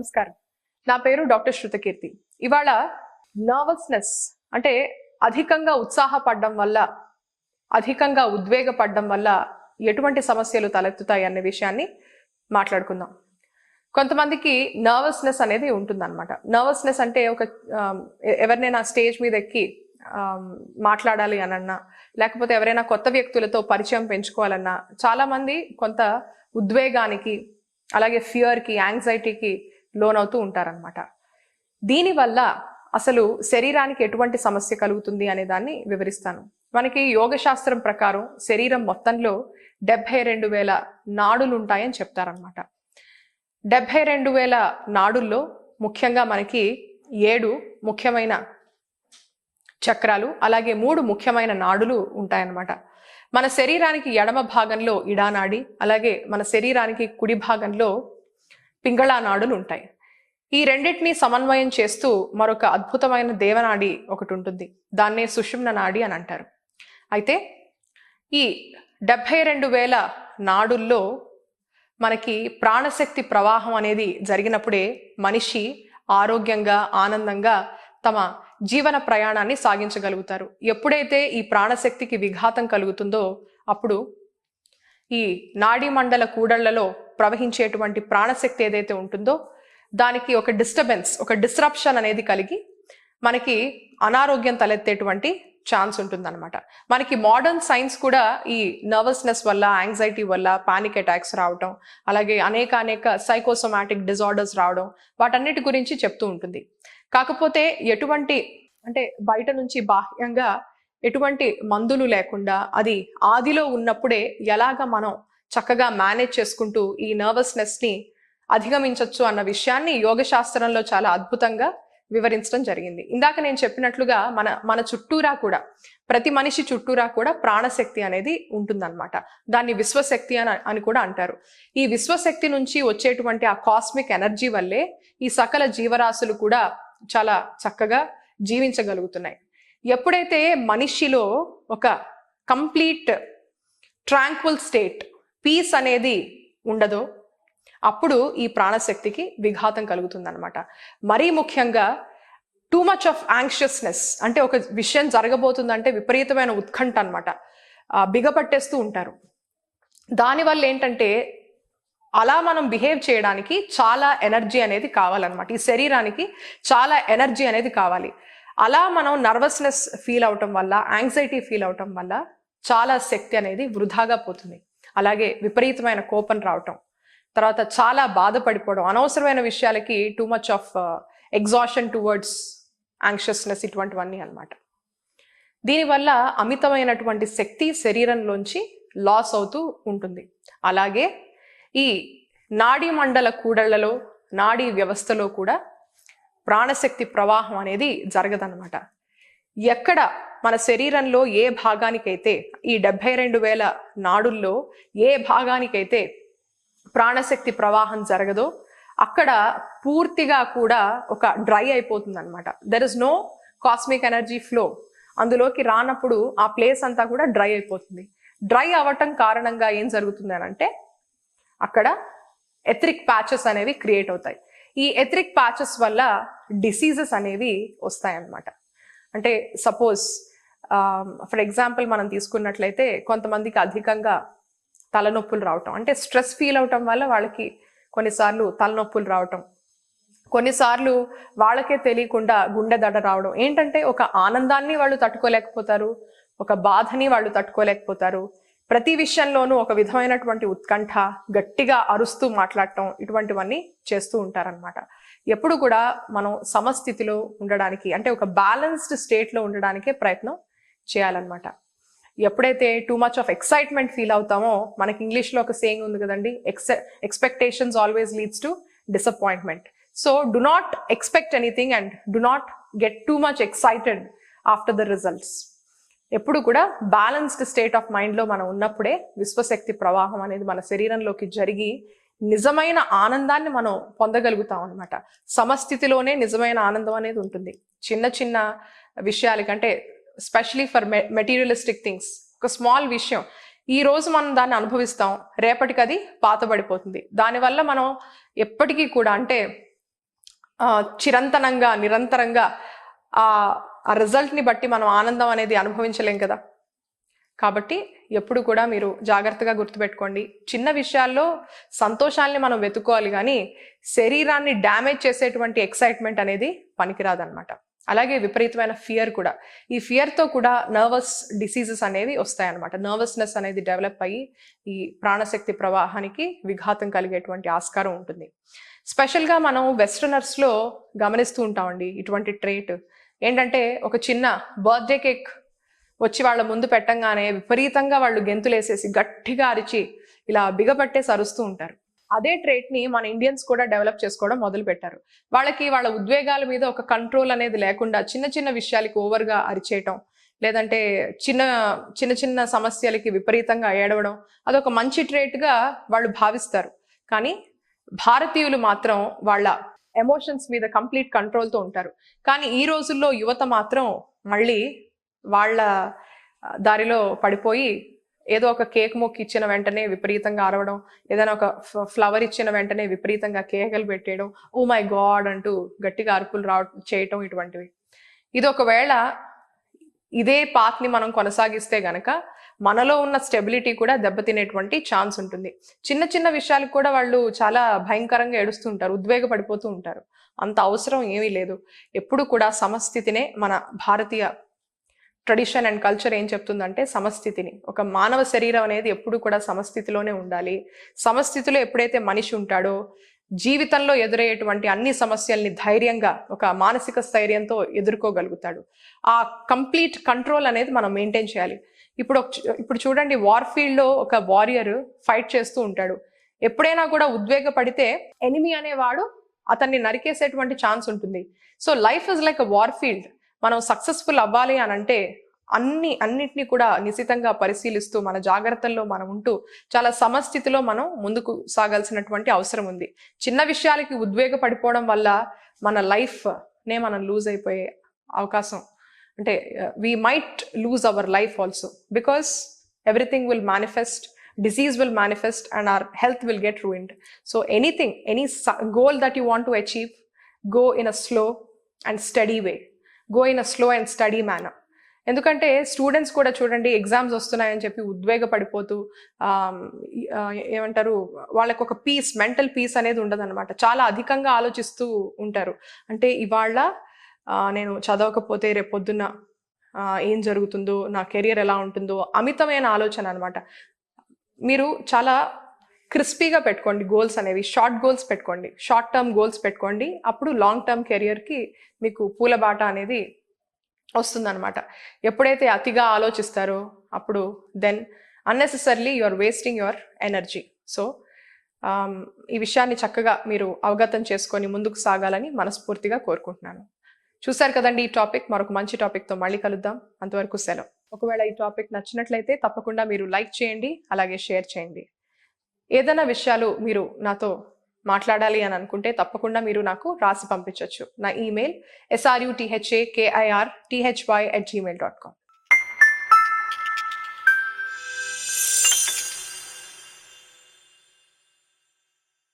నమస్కారం. నా పేరు డాక్టర్ శృతకీర్తి. ఇవాళ నర్వస్నెస్ అంటే అధికంగా ఉత్సాహపడడం వల్ల అధికంగా ఉద్వేగపడడం వల్ల ఎటువంటి సమస్యలు తలెత్తుతాయి అనే విషయాన్ని మాట్లాడుకుందాం. కొంతమందికి నర్వస్నెస్ అనేది ఉంటుందన్నమాట. నర్వస్నెస్ అంటే ఒక ఎవరినైనా స్టేజ్ మీద ఎక్కి మాట్లాడాలి అనన్నా లేకపోతే ఎవరైనా కొత్త వ్యక్తులతో పరిచయం పెంచుకోవాలన్నా చాలా మంది కొంత ఉద్వేగానికి అలాగే ఫియర్కి యాంగ్జైటీకి లోనవుతూ ఉంటారనమాట దీనివల్ల అసలు శరీరానికి ఎటువంటి సమస్య కలుగుతుంది అనే దాన్ని వివరిస్తాను. మనకి యోగ శాస్త్రం ప్రకారం శరీరం మొత్తంలో డెబ్బై రెండు వేల నాడులు ఉంటాయని చెప్తారనమాట డెబ్బై రెండు వేల నాడుల్లో ముఖ్యంగా మనకి ఏడు ముఖ్యమైన చక్రాలు అలాగే మూడు ముఖ్యమైన నాడులు ఉంటాయన్నమాట. మన శరీరానికి ఎడమ భాగంలో ఇడానాడి అలాగే మన శరీరానికి కుడి భాగంలో పింగళా నాడులు ఉంటాయి ఈ రెండింటిని సమన్వయం చేస్తూ మరొక అద్భుతమైన దేవనాడి ఒకటి ఉంటుంది దాన్నే సుషుమ్న నాడి అని అంటారు అయితే ఈ డెబ్భై రెండు వేల నాడుల్లో మనకి ప్రాణశక్తి ప్రవాహం అనేది జరిగినప్పుడే మనిషి ఆరోగ్యంగా ఆనందంగా తమ జీవన ప్రయాణాన్ని సాగించగలుగుతారు. ఎప్పుడైతే ఈ ప్రాణశక్తికి విఘాతం కలుగుతుందో అప్పుడు ఈ నాడీ మండల కూడళ్ళలో ప్రవహించేటువంటి ప్రాణశక్తి ఏదైతే ఉంటుందో దానికి ఒక డిస్టర్బెన్స్ ఒక డిస్రప్షన్ అనేది కలిగి మనకి అనారోగ్యం తలెత్తేటువంటి ఛాన్స్ ఉంటుందన్నమాట. మనకి మోడర్న్ సైన్స్ కూడా ఈ నర్వస్నెస్ వల్ల యాంగ్జైటీ వల్ల పానిక్ అటాక్స్ రావడం అలాగే అనేక అనేక సైకోసోమాటిక్ డిజార్డర్స్ రావడం వాటన్నిటి గురించి చెప్తూ ఉంటుంది. కాకపోతే ఎటువంటి అంటే బయట నుంచి బాహ్యంగా ఎటువంటి మందులు లేకుండా అది ఆదిలో ఉన్నప్పుడే ఎలాగ మనం చక్కగా మేనేజ్ చేసుకుంటూ ఈ నర్వస్నెస్ని అధిగమించవచ్చు అన్న విషయాన్ని యోగ శాస్త్రంలో చాలా అద్భుతంగా వివరించడం జరిగింది. ఇందాక నేను చెప్పినట్లుగా మన మన చుట్టూరా కూడా ప్రతి మనిషి చుట్టూరా కూడా ప్రాణశక్తి అనేది ఉంటుందన్నమాట. దాన్ని విశ్వశక్తి అని అని కూడా అంటారు. ఈ విశ్వశక్తి నుంచి వచ్చేటువంటి ఆ కాస్మిక్ ఎనర్జీ వల్లే ఈ సకల జీవరాశులు కూడా చాలా చక్కగా జీవించగలుగుతున్నాయి. ఎప్పుడైతే మనిషిలో ఒక కంప్లీట్ ట్రాంక్వల్ స్టేట్ పీస్ అనేది ఉండదో అప్పుడు ఈ ప్రాణశక్తికి విఘాతం కలుగుతుందనమాట మరీ ముఖ్యంగా టూ మచ్ ఆఫ్ యాంగ్షియస్నెస్ అంటే ఒక విషయం జరగబోతుందంటే విపరీతమైన ఉత్కంఠ అనమాట బిగపట్టేస్తూ ఉంటారు. దానివల్ల ఏంటంటే అలా మనం బిహేవ్ చేయడానికి చాలా ఎనర్జీ అనేది కావాలన్నమాట. ఈ శరీరానికి చాలా ఎనర్జీ అనేది కావాలి. అలా మనం నర్వస్నెస్ ఫీల్ అవటం వల్ల యాంగ్జైటీ ఫీల్ అవటం వల్ల చాలా శక్తి అనేది వృధాగా పోతుంది. అలాగే విపరీతమైన కోపం రావటం తర్వాత చాలా బాధపడిపోవడం అనవసరమైన విషయాలకి too much of exhaustion towards anxiousness ఇటువంటివన్నీ అన్నమాట. దీనివల్ల అమితమైనటువంటి శక్తి శరీరంలోంచి లాస్ అవుతూ ఉంటుంది. అలాగే ఈ నాడీ మండల కూడళ్ళలో నాడీ వ్యవస్థలో కూడా ప్రాణశక్తి ప్రవాహం అనేది జరగదన్నమాట. ఎక్కడ మన శరీరంలో ఏ భాగానికైతే ఈ డెబ్బై రెండు వేల నాడుల్లో ఏ భాగానికైతే ప్రాణశక్తి ప్రవాహం జరగదో అక్కడ పూర్తిగా కూడా ఒక డ్రై అయిపోతుంది అనమాట there is no cosmic energy flow అందులోకి రానప్పుడు ఆ ప్లేస్ అంతా కూడా డ్రై అయిపోతుంది. డ్రై అవ్వటం కారణంగా ఏం జరుగుతుంది అని అంటే అక్కడ ఎథ్రిక్ ప్యాచెస్ అనేవి క్రియేట్ అవుతాయి. ఈ ఎథ్రిక్ ప్యాచెస్ వల్ల డిసీజెస్ అనేవి వస్తాయన్నమాట. అంటే సపోజ్ ఫర్ ఎగ్జాంపుల్ మనం తీసుకున్నట్లయితే కొంతమందికి అధికంగా తలనొప్పులు రావటం. అంటే స్ట్రెస్ ఫీల్ అవటం వల్ల వాళ్ళకి కొన్నిసార్లు తలనొప్పులు రావటం. కొన్నిసార్లు వాళ్ళకే తెలియకుండా గుండె దడ రావడం. ఏంటంటే ఒక ఆనందాన్ని వాళ్ళు తట్టుకోలేకపోతారు ఒక బాధని వాళ్ళు తట్టుకోలేకపోతారు. ప్రతి విషయంలోనూ ఒక విధమైనటువంటి ఉత్కంఠ గట్టిగా అరుస్తూ మాట్లాడటం ఇటువంటివన్నీ చేస్తూ ఉంటారనమాట ఎప్పుడు కూడా మనం సమస్థితిలో ఉండడానికి అంటే ఒక బ్యాలెన్స్డ్ స్టేట్లో ఉండడానికే ప్రయత్నం చేయాలన్నమాట. ఎప్పుడైతే too much of excitement feel అవుతామో మనకి ఇంగ్లీష్లో ఒక సేయింగ్ ఉంది కదండి ex expectations always leads to disappointment so do not expect anything and do not get too much excited after the results ఎప్పుడు కూడా బ్యాలెన్స్డ్ స్టేట్ ఆఫ్ మైండ్లో మనం ఉన్నప్పుడే విశ్వశక్తి ప్రవాహం అనేది మన శరీరంలోకి జరిగి నిజమైన ఆనందాన్ని మనం పొందగలుగుతాం అనమాట సమస్థితిలోనే నిజమైన ఆనందం అనేది ఉంటుంది. చిన్న చిన్న విషయాలకంటే స్పెషలీ ఫర్ మెటీరియలిస్టిక్ థింగ్స్ ఒక స్మాల్ విషయం. ఈ రోజు మనం దాన్ని అనుభవిస్తాం రేపటికి అది పాతబడిపోతుంది. దానివల్ల మనం ఎప్పటికీ కూడా అంటే చిరంతనంగా నిరంతరంగా ఆ ఆ రిజల్ట్ని బట్టి మనం ఆనందం అనేది అనుభవించలేం కదా. కాబట్టి ఎప్పుడు కూడా మీరు జాగ్రత్తగా గుర్తుపెట్టుకోండి. చిన్న విషయాల్లో సంతోషాల్ని మనం వెతుక్కోవాలి కానీ శరీరాన్ని డ్యామేజ్ చేసేటువంటి ఎక్సైట్మెంట్ అనేది పనికిరాదనమాట అలాగే విపరీతమైన ఫియర్ కూడా. ఈ ఫియర్తో కూడా నర్వస్ డిసీజెస్ అనేవి వస్తాయన్నమాట. నర్వస్నెస్ అనేది డెవలప్ అయ్యి ఈ ప్రాణశక్తి ప్రవాహానికి విఘాతం కలిగేటువంటి ఆస్కారం ఉంటుంది. స్పెషల్గా మనం వెస్టర్నర్స్లో గమనిస్తూ ఉంటామండి ఇటువంటి ట్రేట్ ఏంటంటే ఒక చిన్న బర్త్డే కేక్ వచ్చి వాళ్ళ ముందు పెట్టంగానే విపరీతంగా వాళ్ళు గెంతులేసేసి గట్టిగా అరిచి ఇలా బిగపట్టేసి అరుస్తూ ఉంటారు. అదే ట్రేట్ని మన ఇండియన్స్ కూడా డెవలప్ చేసుకోవడం మొదలు పెట్టారు. వాళ్ళకి వాళ్ళ ఉద్వేగాల మీద ఒక కంట్రోల్ అనేది లేకుండా చిన్న చిన్న విషయాలకి ఓవర్గా అరిచేయటం లేదంటే చిన్న చిన్న చిన్న సమస్యలకి విపరీతంగా ఏడవడం అదొక మంచి ట్రేట్గా వాళ్ళు భావిస్తారు. కానీ భారతీయులు మాత్రం వాళ్ళ ఎమోషన్స్ మీద కంప్లీట్ కంట్రోల్తో ఉంటారు. కానీ ఈ రోజుల్లో యువత మాత్రం మళ్ళీ వాళ్ళ దారిలో పడిపోయి ఏదో ఒక కేక్ మొక్క ఇచ్చిన వెంటనే విపరీతంగా అరవడం ఏదైనా ఒక ఫ్లవర్ ఇచ్చిన వెంటనే విపరీతంగా కేకలు పెట్టేయడం ఓ మై గాడ్ అంటూ గట్టిగా అరుపులు రావ చేయటం ఇటువంటివి. ఇది ఒకవేళ ఇదే పాత్ని మనం కొనసాగిస్తే గనక మనలో ఉన్న స్టెబిలిటీ కూడా దెబ్బతినేటువంటి ఛాన్స్ ఉంటుంది. చిన్న చిన్న విషయాలకు కూడా వాళ్ళు చాలా భయంకరంగా ఏడుస్తూ ఉంటారు ఉద్వేగపడిపోతూ ఉంటారు. అంత అవసరం ఏమీ లేదు. ఎప్పుడు కూడా సమస్థితినే మన భారతీయ ట్రెడిషన్ అండ్ కల్చర్ ఏం చెప్తుందంటే సమస్థితిని. ఒక మానవ శరీరం అనేది ఎప్పుడు కూడా సమస్థితిలోనే ఉండాలి. సమస్థితిలో ఎప్పుడైతే మనిషి ఉంటాడో జీవితంలో ఎదురయ్యేటువంటి అన్ని సమస్యల్ని ధైర్యంగా ఒక మానసిక స్థైర్యంతో ఎదుర్కోగలుగుతాడు. ఆ కంప్లీట్ కంట్రోల్ అనేది మనం మెయింటైన్ చేయాలి. ఇప్పుడు ఇప్పుడు చూడండి వార్ ఫీల్డ్లో ఒక వారియర్ ఫైట్ చేస్తూ ఉంటాడు. ఎప్పుడైనా కూడా ఉద్వేగపడితే ఎనిమి అనేవాడు అతన్ని నరికేసేటువంటి ఛాన్స్ ఉంటుంది. So life is like a war field మనం సక్సెస్ఫుల్ అవ్వాలి అని అంటే అన్ని అన్నిటినీ కూడా నిశితంగా పరిశీలిస్తూ మన జాగ్రత్తల్లో మనం ఉంటూ చాలా సమస్థితిలో మనం ముందుకు సాగాల్సినటువంటి అవసరం ఉంది. చిన్న విషయాలకి ఉద్వేగపడిపోవడం వల్ల మన లైఫ్ నే మనం లూజ్ అయిపోయే అవకాశం అంటే we might lose our life also because everything will manifest disease will manifest and our health will get ruined so anything any goal that you want to achieve go in a slow and steady way go in a slow and steady manner ఎందుకంటే students కూడా చూడండి exams వస్తున్నాయని చెప్పి ఉద్వేగపడిపోతూ ఏమంటారు వాళ్ళకు ఒక piece mental peace అనేది ఉండదు చాలా అధికంగా ఆలోచిస్తూ ఉంటారు. అంటే ఇవాళ నేను చదవకపోతే రేపొద్దున ఏం జరుగుతుందో నా కెరియర్ ఎలా ఉంటుందో అమితమైన ఆలోచన అనమాట మీరు చాలా క్రిస్పీగా పెట్టుకోండి గోల్స్ అనేవి షార్ట్ గోల్స్ పెట్టుకోండి. షార్ట్ టర్మ్ గోల్స్ పెట్టుకోండి. అప్పుడు లాంగ్ టర్మ్ కెరియర్కి మీకు పూలబాట అనేది వస్తుందన్నమాట. ఎప్పుడైతే అతిగా ఆలోచిస్తారో అప్పుడు then unnecessarily you are wasting your energy so ఈ విషయాన్ని చక్కగా మీరు అవగతం చేసుకొని ముందుకు సాగాలని మనస్ఫూర్తిగా కోరుకుంటున్నాను. చూశారు కదండి ఈ టాపిక్. మరొక మంచి టాపిక్తో మళ్ళీ కలుద్దాం. అంతవరకు సెలవు. ఒకవేళ ఈ టాపిక్ నచ్చినట్లయితే తప్పకుండా మీరు లైక్ చేయండి అలాగే షేర్ చేయండి. ఏదైనా విషయాలు మీరు నాతో మాట్లాడాలి అని అనుకుంటే తప్పకుండా మీరు నాకు రాసి పంపించవచ్చు నా email S R U T H A K I R T H Y at Gmail dot com